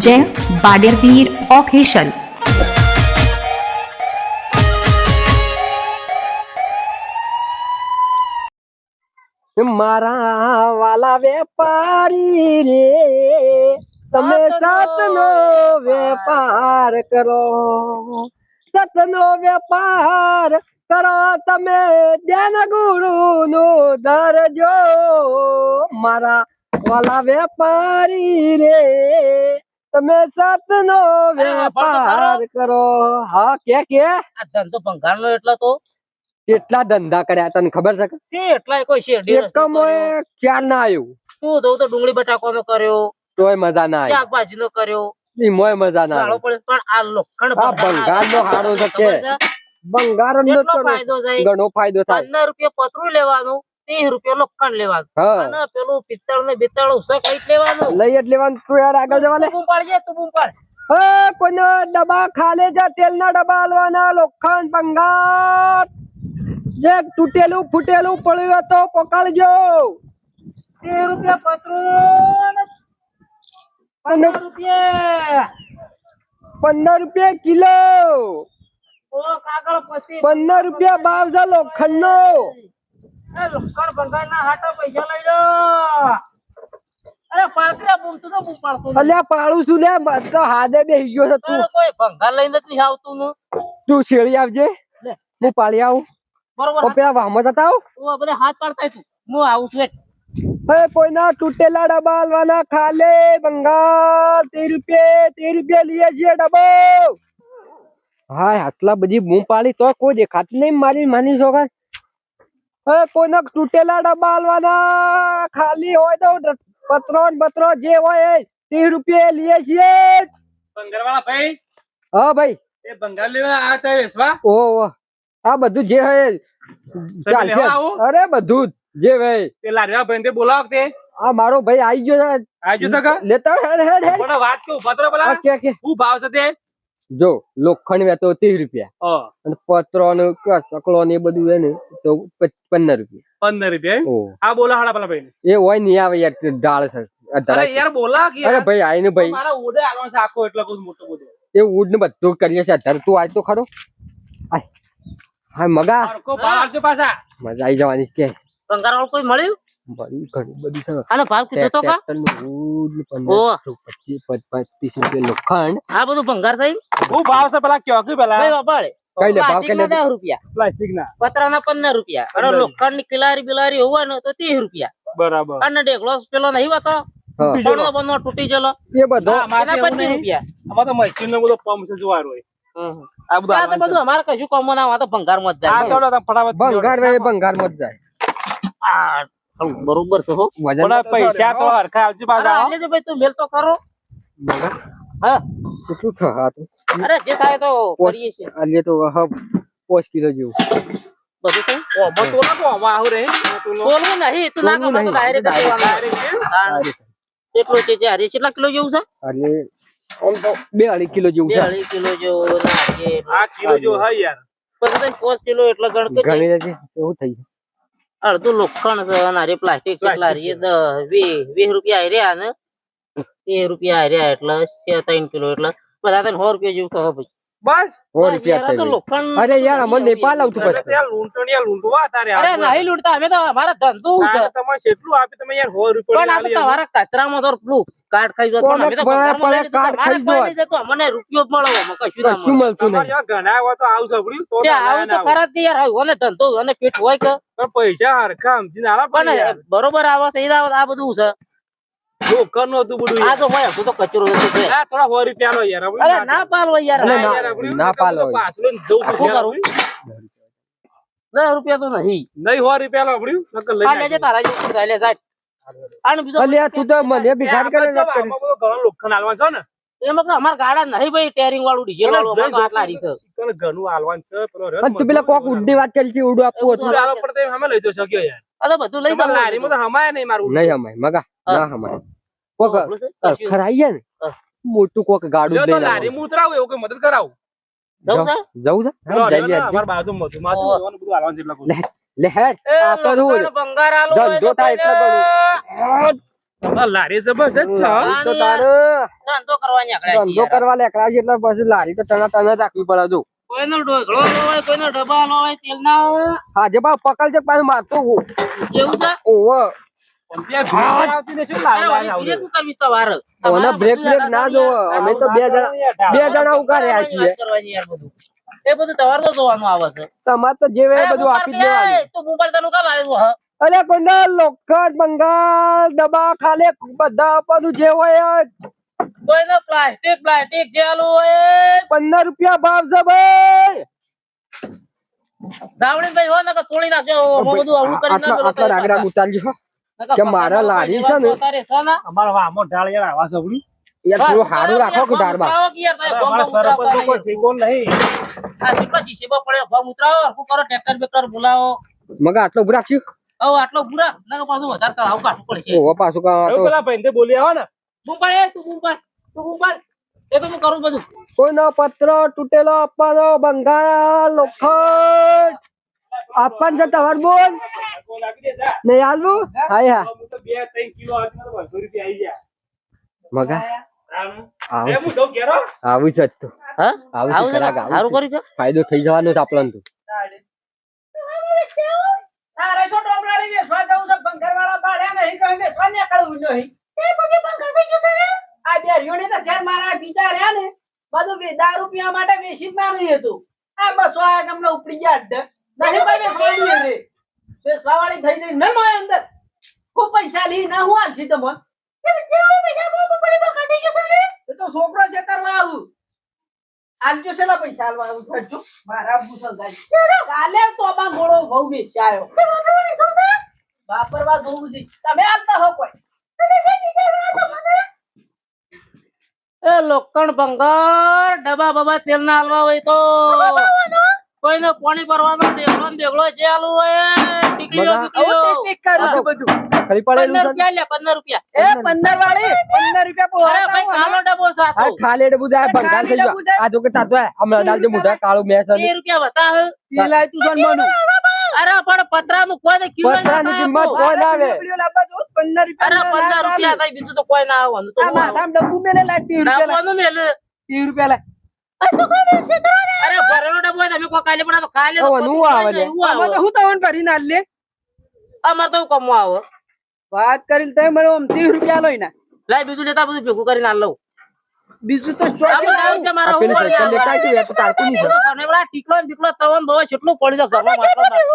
જય બાડેરવીર ઓફિશિયલ મારા વાલા વેપારી રે તમે સતનો વેપાર કરો સતનો વેપાર કરો તમે ધ્યાન ગુરુ નું ધરજો મારા વાલા વેપારી રે તમે સતનો વેપાર કરો. હા કે કે? આ ધંધો ભંગારનો એટલો તો? કેટલા ધંધા કર્યા તને ખબર છે કે? છે એટલાય કોઈ શેરડી એકમ ચાર ના આવ્યું શું તો ડુંગળી બટાકાનો કર્યો તોય મજા ના આવી. શાકભાજીનો કર્યો. મોય મજા ના પણ આ લોખંડ ભંગાર નો હારો છે? થાય ઘણો ફાયદો થાય. પંદર રૂપિયા પતરું લેવાનું ત્રીસ રૂપિયા લોખંડ લેવાનું. અને પેલું પિત્તળ ને બિત્તળ ઉસક કંઈક લેવાનું. લઈ જ લેવાનું. તું યાર આગળ જવાનું. બૂમ પાડજે તું બૂમ પાડ કોઈનો ડબ્બા ખાલે છે તેલના ડબ્બા હાલવાના લોખંડ બંગાર. જે તૂટેલું ફૂટેલું પડ્યું હોય તો પકડજો તેર રૂપિયા પતરું પંદર રૂપિયા. પંદર રૂપિયા કિલો. પંદર રૂપિયા ભાવ છે લોખંડ નો એ લોખંડ ભંગારના હાટા પૈસા લઈ લો. અરે પાકડા બૂમ તું તો બૂમ પાડતો અલ્યા પાડું છું લે બધો હાથે બેસી ગયો છે તું. કોઈ ભંગાર લઈને જ નહીં આવતું ને તું શેરી આવજે. હું પાળી આવું. બરોબર. ઓ પેલા વાહમાં જતા આવું. બધા હાથ પાડતા તું. હું આવું છું હેઠ. કોઈના તૂટેલા ડબ્બા હાલવાના ખાલે બંગાળ તેર રૂપિયા તેર રૂપિયા લઈએ છીએ ડબ્બો હાય આટલા બધી બૂમ પાડી તો કોઈ દેખાતી નહીં મારી માની છોકરા હવે કોઈના તૂટેલા ડબ્બા હાલવાના. ખાલી હોય તો પત્રો જે હોય એ રૂપિયા લઈએ છીએ. બંગાળવાળા ભાઈ? હા ભાઈ. એ બંગાળ લેવા આ વેસવા? બધું જે હોય ચાલશે. અરે બધું જ ભાઈ તે લારીવા ભાઈ તે બોલાવ તે? આ મારો ભાઈ આવી ગયો છે. આજુ લેતા આવો, હેડ હેડ હેડ. પણ વાત કેવું પત્ર પેલા? કે કે? શું ભાવ છે તે? જો લોખંડ વેતો ત્રીસ રૂપિયા. અને પત્રો ને ક- ચકલો ને એ બધું હે ને તો પંદર રૂપિયા. પંદર રૂપિયા આ બોલા હાડા પેલા ભાઈ એ હોય નહીં આવે યાર ઢાળ. યાર બોલા અરે ભાઈ આઈને ભાઈ. મારા છે આખો એટલો બધું મોટો બધો એ ઉડ ને બધું કરીએ છે અત્યારે. તું આય તો ખરો. આય. હા મગા. મજા આવી જવાની કે કોઈ મળ્યું? બધી ઘણી બધી છે. આનો ભાવ કીધો તો કા? પંદર, રૂપિયા લોખંડ. આ બધું ભંગાર થઈ શું ભાવ છે પેલા કયો? કે પેલા? ભાઈ બાપાળે કઈ લે ભાવ કઈ દસ રૂપિયા. પ્લાસ્ટિક ના પતરાના પંદર રૂપિયા. અને પંદર. લોખંડની કિલારી બિલારી હોય ને તો ત્રીસ રૂપિયા. બરાબર. અને ડેગલો પેલો નહીં હોતો? બંધો તૂટી ગયેલો એ બધો. પચીસ રૂપિયા. આમાં તો મશીન નો બધો પંપ છે જોવાનો હોય. આ બધું આ તો બધું અમારે કશું કામો ના તો ભંગાર મત જાય. ભંગાર મત ભંગારમાં જાય. આ, બરોબર છે હો. પણ પૈસા તો હરખા આવજો પાછા. ભાઈ તું મેલ તો કરો હા. કેટલું થયા તો. અરે જે થાય તો કરીએ તો હા પાંચ કિલો જેવું. બધું થઈ ઓ, આમાં તો ના કહો, આમાં આવું તો નહીં તું ના બોલવું કમાતો ડાયરેક્ટ Direct એમ? કેટલો છે. જે હરી કેટલા કિલો જેવું છે? એટલે આમ તો બે અઢી કિલો જેવું બે છે અઢી કિલો જેવું ના આ કિલો જો હા યાર. પછી તને પાંચ કિલો એટલે ગણ કે ઘણી એવું થઈ ગયું અડધું લોખંડ છે અને પ્લાસ્ટિક દસ વીસ રૂપિયા રહ્યા ને તેર રૂપિયા રહ્યા એટલે ત્રણ કિલો એટલે. બધા તને સો રૂપિયા જેવું થશે ભાઈ બસ. રૂપિયા અરે યાર અમને નેપાલ આવતું પછી ત્યાં લૂંટો લૂંટવા તારે અરે નહીં લૂંટતા અમે તો અમારા ધંધો છે. તમારે કેટલું આપી તમે યાર સો પણ આ તો રૂપિયા તમારા કચરામાં તો પેલું કાર્ડ ખાઈ જતો અમે તો. કાર્ડ ખાઈ નહીં અમને રૂપિયો મળો અમે કશું ના. મળતું નહીં. યાર ઘણા હોય તો આવું સાંભળ્યું તો આવું તો ના ખરા જ યાર ઓને ધંધો અને પેટ હોય કે. પણ પૈસા હરખા સમજી ના પણ પણ યાર. બરોબર આવે છે આ બધું છે. હતું બધું. આ તો તો કચરો છે તો છે. ના, થોડા સો રૂપિયા યાર અરે ના પાલ હોય યાર. ના પાલો પાછળ જવું શું પડશે દસ રૂપિયા તો નહીં. નહીં સો રૂપિયા લો આપણે નકર લઈ લેજે તારા જેવું ચાલે જાય અને બીજો તું તો મને ભિખારી કરે તો આમાં લોખંડ આલવા છો ને. એમાં તો અમારા ગાડા નહીં ભાઈ ટેરિંગ વાળું ડીઝલ વાળું આટલા રીસ તને ઘણું આલવાનું છે પેલો રહ્યો તું પેલા કોક ઉડની વાત ચાલી ઉડું આપવું હતું. આલો પણ તમે સામે લઈ જશો કયો યાર? આ બધું લઈ તમારે જવાનું. લારીમાં તો હમાય નહીં મારું નહીં મગા ના કોક ને? મોટું કોક ગાડું જ તો ઉતરાવું એવું કોઈ મદદ કરાવું? જવું છે? જવું છે. અમારા. માથું. બધું આલવાનું લે, લે આ આલો ધંધો થાય એટલે તમારે લારી જબરજસ્ત છે તો તારે ધંધો કરવાની આકડા ધંધો કરવા લેકડા છે એટલે પછી લારી તો ટના ટના રાખવી પડે જો. કોઈનો ઢોકળો આલો હોય કોઈનો ડબ્બા હોય તેલના હોય. આજે બા પકડ છે પાછું મારતો એવું છે? ઓવો. પણ ત્યાં ભીડ આવતી ને શું અરે લારી વળી આવડે? બ્રેક કરવી તો વાર ઓને બ્રેક બ્રેક ના જોવો. અમે તો બે જણા બે જણા ઊભા રહ્યા છીએ. કરવાની યાર બધું. એ બધું તમારે તો જોવાનું આવે છે. તમારે તો જે બધું આપી દેવાનું. તું મોબાઈલ તને કાલ આવ્યો હ? અરે કોઈને લોખંડ બંગાળ દબા ખાલે બધા આપવાનું જે હોય કોઈને પ્લાસ્ટિક પ્લાસ્ટિક જે આલુ હોય પંદર રૂપિયા ભાવ છે ભાઈ. રાવણી ભાઈ હોય ને કે તોડી નાખજો બધું કરી નાખજો આટલા રાગડા ઉતારજો કે મારા લારી છે ને તારે છે ને. અમારા વામો ઢાળ આવા સવડી યાર થોડું સારું રાખો કે દારમાં ઉતરાવો અમારા કોઈ ઠીકો નહીં. આ પડે શું કરો ટ્રેક્ટર બેક્ટર બોલાવો. મગા આટલો ઉભું હવે આટલો પૂરા લગા પાછું વધારે ચડાવું કાઢવું પડશે ઓહો પાછું કાં તો પેલા ભાઈને બોલી આવો ને. મુંબઈ એ તું મુંબઈ તું મુંબઈ એ તો હું કરું બધું. કોઈનો પત્ર તૂટેલો આપવાનો બંગાળ લોખંડ આપવાનું છે તમાર બોલ. નહીં હાલવું હાય હા. તો કિલો રૂપિયા આઈ ગયા. મગા. આવું એ હું જાઉં ઘેરો. આવું છે જ તો. હા? આવું આવું છે છે ખરા, આવું સારું છે. ફાયદો થઈ જવાનો છે આપણને તો. તારે શું ટોપરાળી વેચવા જવું છે? ભંગારવાળા ભાડ્યા નહીં કહે વેચવા નીકળવું નહીં આ બે રીઓને તો ઘેર મારા બીજા રહ્યા ને બધું કે દારૂ રૂપિયા માટે વેસી જ મારું હતું. આ બસો આ તમને ઉપડી ગયા અડ્ડે નહીં કોઈ વેચવાનું એ રે. વેચવા વાળી થઈ જઈ ન માય અંદર. ખૂબ પૈસા લી ના હું આલછી તમને? એ તો છોકરો છે કરવા આવું આલજો છે પૈસા આલવા? આવું ખર્ચો મારા ભૂસલ કાલે તો આમાં ઘોડો બહુ વેચાયો. વાપરવા બહુ છે તમે આલતા હો કોઈ? એ લોખંડ ભંગાર ડબ્બા બબા તેલ ના હાલવા હોય તો. કોઈને પાણી ભરવાનો દેગલો ને જે હાલવું હોય ટીકલીઓ બધું. ખાલી પંદર રૂપિયા લે પંદર રૂપિયા. એ પંદર વાળી પંદર રૂપિયા અરે ભાઈ ડબ્બો સાચો આ ખાલી એટલે બધા ભંગાર થઈ ખાલી આ જો કે સાચો હમણાં ડાલજે મોઢા કાળું મેસ બે રૂપિયા વતા હે. પીલાય તું જન્મનું. અરે પણ પતરા નું કોઈ પતરાની કિંમત કોઈ ના આવે. પંદર રૂપિયા પંદર રૂપિયા થાય બીજું તો કોઈ ના આવવાનું તો માથામાં ડબ્બુ મેલે લાગતી રૂપિયા લાગ મેલે. ત્રીસ રૂપિયા લાગે અરે ભરેલો ડબ્બો તમે કોઈ કાલે પણ કાલે તો આવે. આમાં તો હું તમને કરીને લે? અમારે તો કમો આવે. વાત કરીને તમે મને આમ ત્રીસ રૂપિયા લઈ ને લાય બીજું લેતા બધું ભેગું કરીને આ લઉં. બીજું તો આ રૂપિયા મારા આ ટીકલો ને તવન કેટલું પડી જાય ઘરમાં માટલો માટલો.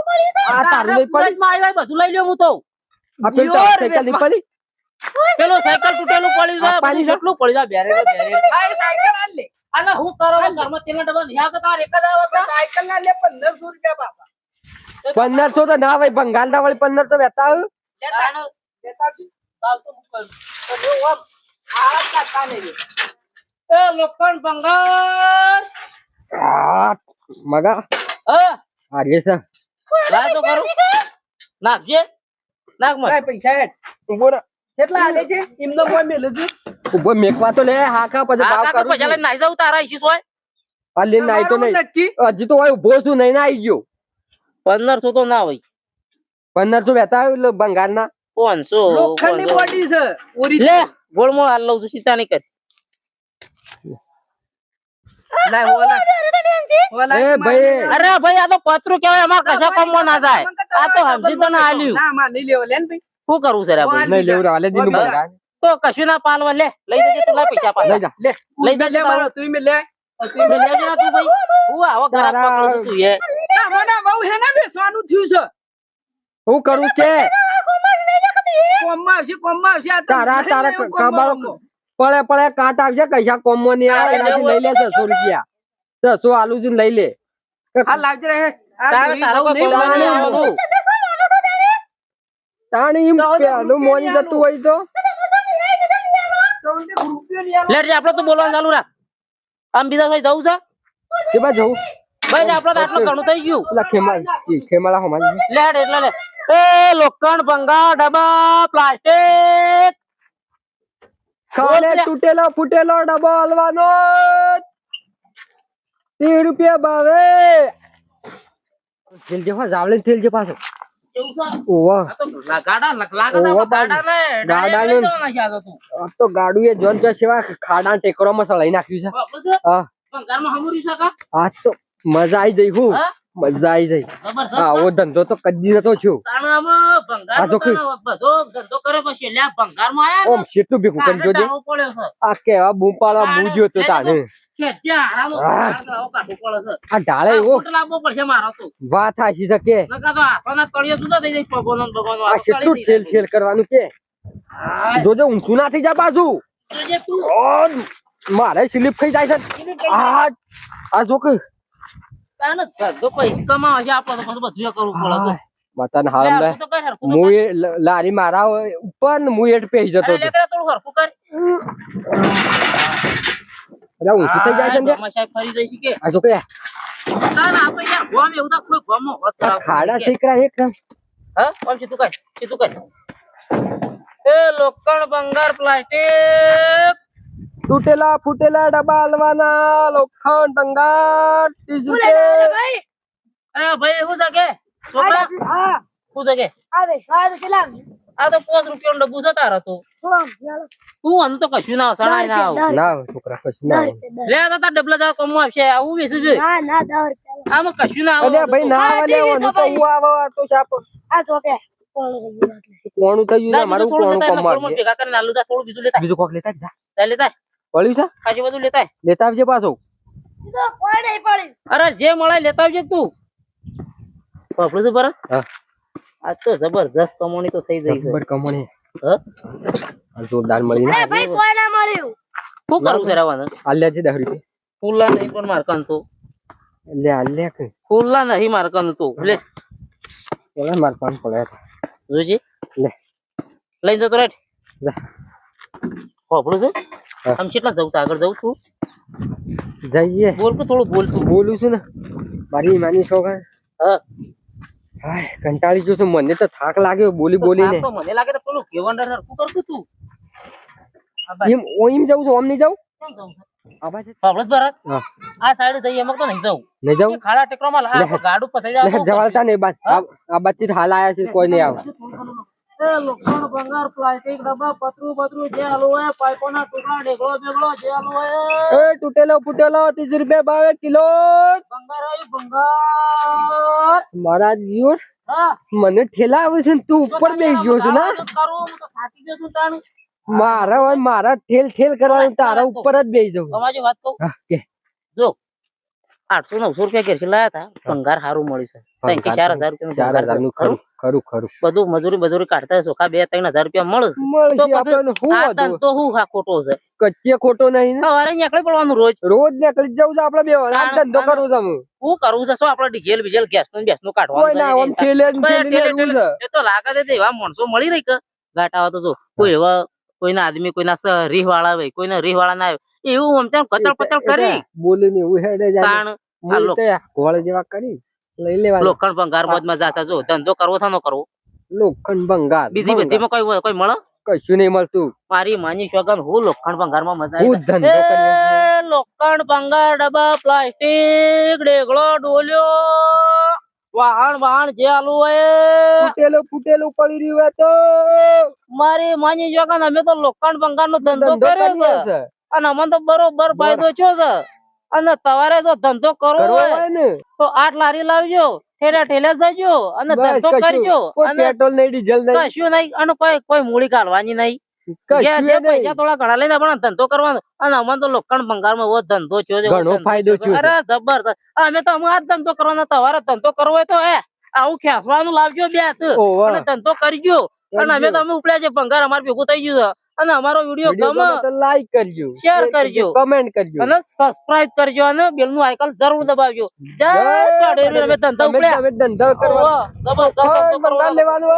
આ તારું નહીં પડી? માં આવી બધું લઈ લ્યો હું તો. આ પેલી સાયકલ નહીં પડી સાયકલ તૂટેલું પડી જાય આ પાણી કેટલું પડી જાય બેરે બેરે. આ સાયકલ આલ લે. અને હું કરો ઘરમાં તેલના ડબ્બા નહીં આવતા તાર એક જ આવે સાયકલ ના લે પંદરસો રૂપિયા બાપા. પંદરસો તો ના ભાઈ બંગાળ ના વાળી પંદર તો વેતા લોખંડ ભંગાર. મગા. છે. લાય તો કરું. નાખજે. નાખ પૈસા ઊભો કેટલા આલે છે? એમનો કોઈ મેલું છે. ઊભો મેકવા તો લે હા પછી ભાવ કાકા કરું પૈસા લઈને નાઈ જાઉં તારા ઈશી હોય. આ લઈને આવી તો નહીં. હજી તો હોય ઊભો છું નહીં ના આવી ગયો. પંદરસો તો ના હોય. પંદરસો વેતા આવ્યું બંગાળના પાંચસો લોખંડની. બોડી છે ઓરી લે ગોળમોળ હાલ લઉં છું સીતા નહીં કરી. અરે ભાઈ આ તો પતરું કેવાય અમાર કશા કામમાં ના જાય આ તો સમજી તો. ના આલ્યું. ના માં નહીં લેવો લે ને ભાઈ. શું કરવું છે તો કશું ના પાલવા લે લઈ જજે તું લાય પૈસા લઈ પાછા લે લઈ જજે મારો તું મે લે. તું લે લેજે ના તું ભાઈ. હું આવો ખરાબ પકડું છું. તું એ ના મને બહુ હે ને બેસવાનું થયું છે. હું કરું કે? કોમમાં આવશે કોમમાં આવશે તારા તારા લેવું કોમમાં, કબાળ કોમમાં. પડે પડે કાંટ આવશે કૈસા કોમો ની આવે એનાથી લઈ લે છસો રૂપિયા. છસો આલુ છું લઈ લે. લાવજે. આવવાનું. તાણી એમ પેલું મોની જતું હોય તો? લેટ હું તે રૂપિયો નહીં આલું. લે આપડે તો બોલવાનું ચાલુ રાખ. આમ બીજા કોઈ જવું છે? કે બા જવું? ભાઈ આપડે તો આટલું ઘણું થઈ ગયું. ખેમાળા ઈ ખેમાલા હમાજી. લે હેડ એટલે લે. એ લોખંડ ભંગાર ડબ્બા પ્લાસ્ટિક. કાલે તૂટેલો ફૂટેલો ડબ્બો હલવાનો. ત્રીસ રૂપિયા ભાવે. થેલ જે હો. જાવલે થેલ જે પાછો મજા આઈ જઈ હા? મજા આવી જાય. હા આવો ધંધો તો કદી નતો થયો ઓમ કેટલું ભેગું કરી જોજે. આ કેવા બૂમ પાડવા તાણે મૂજ્યો તો તાને હા. આ ઢાળે એવો. વાત હાચી આ હાથો ખેલ ખેલ કરવાનું કે? જાય. જોજો ઊંચું ના થઈ જાય બાજુ મારે સ્લીપ થઈ જાય છે. આ આ જો કે તાણે ધંધો પૈસા કમાવા છે આપણે તો પછી બધું કરવું પડે છે. બતાને હાલ હું લારી મારા ઉપર ને હું એટ પેહી જતો થોડું હરખું કર. અરે ઊંચું થઈ જાય છે સાહેબ ફરી કે? આ જો કે. આ કરાવતું ખાડા ઠીકરા એક હા? કોણ સીધું કર સીધું કર. એ લોખંડ ભંગાર પ્લાસ્ટિક. તૂટેલા ફૂટેલા ડબ્બા હલવાના લોખંડ ભંગાર રૂપિયા અરે ભાઈ એવું છે કે? છોકરા? શું છે કે? આ તો પાંચ રૂપિયાનું ડબ્બું છે તારે તો. તું આનું તો કશું ના સણાય ના આવું ના. છોકરા કશું ના લે તો તાર ડબલા જરા કોમમાં આવશે આવું વેચી છે. આમાં કશું ના આવે ભાઈ ના આવે લેવાનું તો હું આવે આ તો કોણું થઈ ગયું મારું કોણું કમાડ છે. ભેગા કરીને આલુ તા થોડું બીજું લેતા બીજું કોક લેતા જા. જા. લેતા પડ્યું છે? પાછું બધું લેતા લેતા આવજે પાછો. અરે જે મળે લેતા આવજે તું. પકડું તું ભરત હા. આ તો જબરજસ્ત કમોણી તો થઈ જઈ છે. કમોણી. હા? આ જોરદાર મળી મળ્યું? શું કરું છે રહેવાનું? આલ્યા છે રૂપિયા ફૂલા નહીં પણ મારકાન તો. લે આલ્યા કે. ફૂલા નહીં મારકાન તો. લે. પેલા માર પાન પડે જોજી. લે. લઈ જતો રેટ જા. હોપડું છે. આમ કેટલા જવું આગળ જવું છું? જઈએ. બોલ કે થોડું બોલ તું. બોલું છું ને. મારી માની શોખ હા. હાય કંટાળી ગયો છું. મને તો થાક લાગ્યો બોલી બોલીને. તો મને લાગે તો પેલું કેવન હરખું કરતું તું. એમ ઓઈમ જવું છું? ઓમ નહીં જવું આ સાઈડ જઈએ એમાં તો નહીં જવું નહીં જાઉં? ખાડા ટેકરોમાં લા- ગાડું પથાઈ જાય લે, નહીં બસ. આ બાજુ હાલ આયા છે કોઈ નહીં આવે. એ લોખંડ ભંગાર પ્લાસ્ટિક ડબ્બા પતરું પતરું જે આલુ હોય પાઇપોના ટુકડા ઢેકળો બેગળો જે આલુ હોય. એ તૂટેલો ફૂટેલો ત્રીસ રૂપિયા ભાવે કિલો. ભંગાર આવ્યું ભંગાર. મારા જીવ મને ઠેલા આવે છે ને તું ઉપર બેસી ગયો છે ને? છું મારા મારા ઠેલ ઠેલ કરવાનું તારા ઉપર જ બેસી જવું તમારી વાત કહું. જો આઠસો નવસો રૂપિયા ઘેરથી લાયા હતા ભંગાર સારું મળ્યું છે. ત્રણ ચાર હજાર. ખરું? ખરું બધું મજૂરી મજૂરી કાઢતા ચોખા બે ત્રણ હજાર રૂપિયા મળે મળશે તો આ હું હા ખોટો છે? કચ્ચે ખોટો નહીં સવારે નીકળી પડવાનું રોજ. રોજ નીકળી જવું છે આપડે બે ધંધો કરવું છે. શું કરવું છે? શું આપડે ડીઝલ બીજેલ ગેસનું બેસનું કાઢવાનું તો લાગે એવા માણસો મળી રહી કે. ગાંઠાવા તો કોઈ એવા કોઈના આદમી કોઈના રીહ વાળા હોય કોઈના રીહ વાળા ના આવે એવું આમ તેમ કતલ પતલ કરી. બોલીને એવું હેડે જાય જેવા કરી લઈ લેવા લોખંડ ભંગારમાં જાતા જો ધંધો કરવો થાનો કરવો. લોખંડ ભંગાર બીજી બધી માં કોઈ કોઈ મળે? કશું નહીં મળતું. મારી માની શોગન હું લોખંડ ભંગારમાં મજા હું આવી ધંધો લોખંડ ભંગાર ડબ્બા પ્લાસ્ટિક ડેગડો ડોલ્યો. વાહણ વાહણ જે આલુ હોય ફૂટેલું ફૂટેલું પડી રહ્યું હોય તો. મારી માની શોગન અમે તો લોખંડ બંગાળ નો ધંધો કર્યો છે. છે. અને અમને તો બરોબર ફાયદો થયો છે. અને તમારે જો ધંધો કરવો હોય ને. તો આઠ લારી લાવજો ઠેલા ઠેલા જજો અને ધંધો. કરજો. અને પેટ્રોલ નહીં ડીઝલ નહીં. કશું નહીં અને કોઈ કોઈ મૂડી કાઢવાની નહીં. થોડા ઘણા લઈને પણ ધંધો કરવાનો. અને અમને તો લોખંડ ભંગારમાં એવો ધંધો થયો ફાયદો. અરે જબરદસ્ત અમે તો અમે ધંધો કરવાનો તમારે ધંધો કરવો તો એ આવું ખેંચવાનું લાવજો બે અને ધંધો કરજો અને અમે તો અમે ઉપડ્યા છે ભંગાર અમારે ભેગું થઈ ગયું છે. અને અમારો વીડિયો ગમે તો લાઈક કરજો. શેર કરજો. કમેન્ટ કરજો. અને સબસ્ક્રાઇબ કરજો અને બેલનું આઇકન જરૂર દબાવજો. જય જય પાડેરી અમે ધંધો ઉપડ્યા. ધંધો કરવા ધંધો ભંગાર લેવાનું